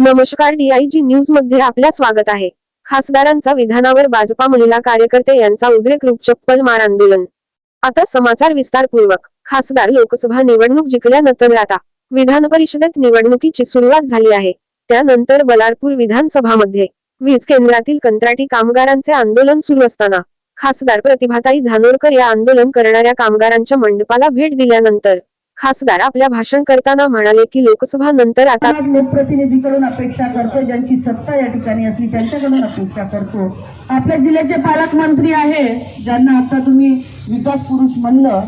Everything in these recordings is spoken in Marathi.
नमस्कार डीआयजी न्यूजमध्ये आपल्या स्वागत आहे. खासदारांचा विधानावर भाजपा महिला कार्यकर्ते यांचा उद्रेक रूप चप्पल मार आंदोलन. आता समाचार विस्तारपूर्वक. खासदार लोकसभा निवडणूक जिंकल्यानंतर आता विधान परिषदेत निवडणुकीची सुरुवात झाली आहे. त्यानंतर बलारपूर विधानसभामध्ये वीज केंद्रातील कंत्राटी कामगारांचे आंदोलन सुरू असताना खासदार प्रतिभाताई धानोरकर या आंदोलन करणाऱ्या कामगारांच्या मंडपाला भेट दिल्यानंतर खासदार आपल्या भाषण करताना म्हणाले की लोकसभा नंतर आता लोकप्रतिनिधीकडून अपेक्षा करतो ज्यांची सत्ता या ठिकाणी असली त्यांच्याकडून अपेक्षा करतो आपल्या जिल्ह्याचे पालकमंत्री आहे ज्यांना आता तुम्ही विकास पुरुष म्हणलं.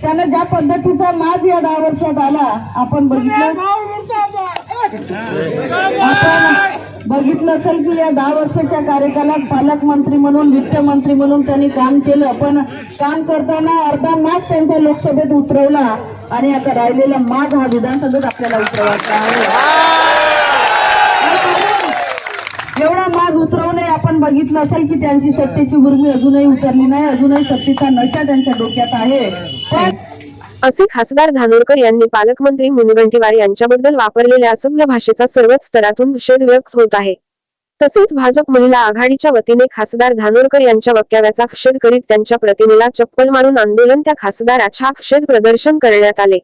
त्यांना ज्या पद्धतीचा माज या दहा वर्षात आला आपण बघितलं. बघितलं असेल की या दहा वर्षाच्या कार्यकालात पालकमंत्री म्हणून वित्तमंत्री म्हणून त्यांनी काम केलं. पण काम करताना अर्धा माग त्यांच्या लोकसभेत उतरवला आणि आता राहिलेला माग हा विधानसभेत आपल्याला उतरवायचा आहे. एवढा माग उतरवणे आपण बघितलं असेल की त्यांची सत्तेची उर्मी अजूनही उतरली नाही. अजूनही सत्तेचा नशा त्यांच्या डोक्यात आहे. पण असे खासदार धानोरकर यांनी पालकमंत्री मुनगंटीवार यांच्याबद्दल वापरलेल्या असभ्य भाषेचा सर्वच स्तरातून निषेध व्यक्त होत आहे. तसेच भाजप महिला आघाडीच्या वतीने खासदार धानोरकर यांच्या वक्तव्याचा निषेध करीत त्यांच्या प्रतिमेला चप्पल मारून आंदोलन त्या खासदाराच्या निषेध प्रदर्शन करण्यात आले.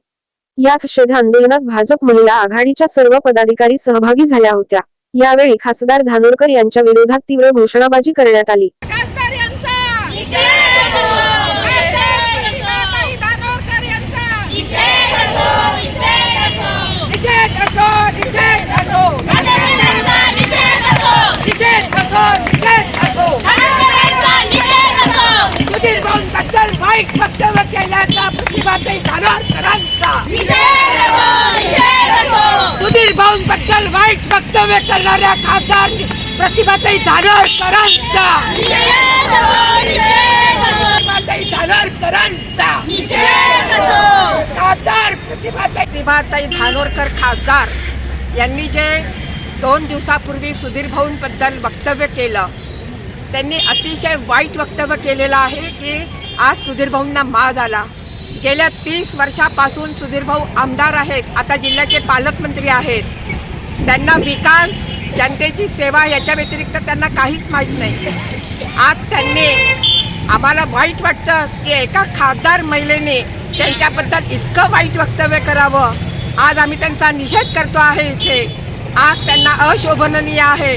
या निषेध आंदोलनात भाजप महिला आघाडीच्या सर्व पदाधिकारी सहभागी झाल्या होत्या. यावेळी खासदार धानोरकर यांच्या विरोधात तीव्र घोषणाबाजी करण्यात आली खासदार यांचा खासदार प्रतिभाताई दानोरकर यांचा निषेध असो निषेध असो निषेध असो सुधीर भाऊन बद्दल वाईट वक्तव्य केल्याचा प्रतिभाताई दानोरकरांचा सुधीर भाऊन बद्दल वाईट वक्तव्य करणाऱ्या खासदार प्रतिभाताई दानोरकरांचा प्रतिभाताई धानोरकरांचा खासदार प्रतिभाताई प्रतिभाताई धानोरकर खासदार यांनी जे दोन दिवसापूर्वी सुधीर भाऊंबद्दल वक्तव्य केलं. त्यांनी अतिशय वाईट वक्तव्य केलेलं आहे की आज सुधीर भाऊंना माज आला गेल्या तीस वर्षापासून सुधीर भाऊ आमदार आहेत आता जिल्ह्याचे पालकमंत्री आहेत. त्यांना विकास जनतेची सेवा याच्या व्यतिरिक्त त्यांना काहीच माहीत नाही. आज त्यांनी आम्हाला वाईट वाटतं की एका खासदार महिलेने त्यांच्याबद्दल इतकं वाईट वक्तव्य करावं. आज आम्ही त्यांचा निषेध करतो आहे इथे. आज त्यांना अशोभनीय आहे.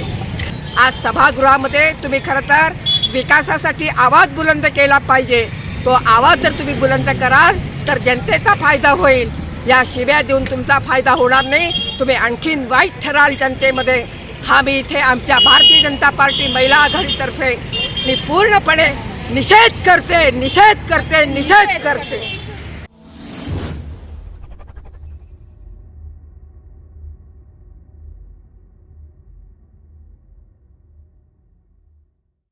आज सभागृहामध्ये तुम्ही खरं तर विकासासाठी आवाज बुलंद केला पाहिजे. तो आवाज जर तुम्ही बुलंद कराल तर जनतेचा फायदा होईल. या शिव्या देऊन तुमचा फायदा होणार नाही. तुम्ही आणखीन वाईट ठराल जनतेमध्ये. हा मी इथे आमच्या भारतीय जनता पार्टी महिला आघाडीतर्फे मी पूर्णपणे निषेध करते निषेध करते निषेध करते.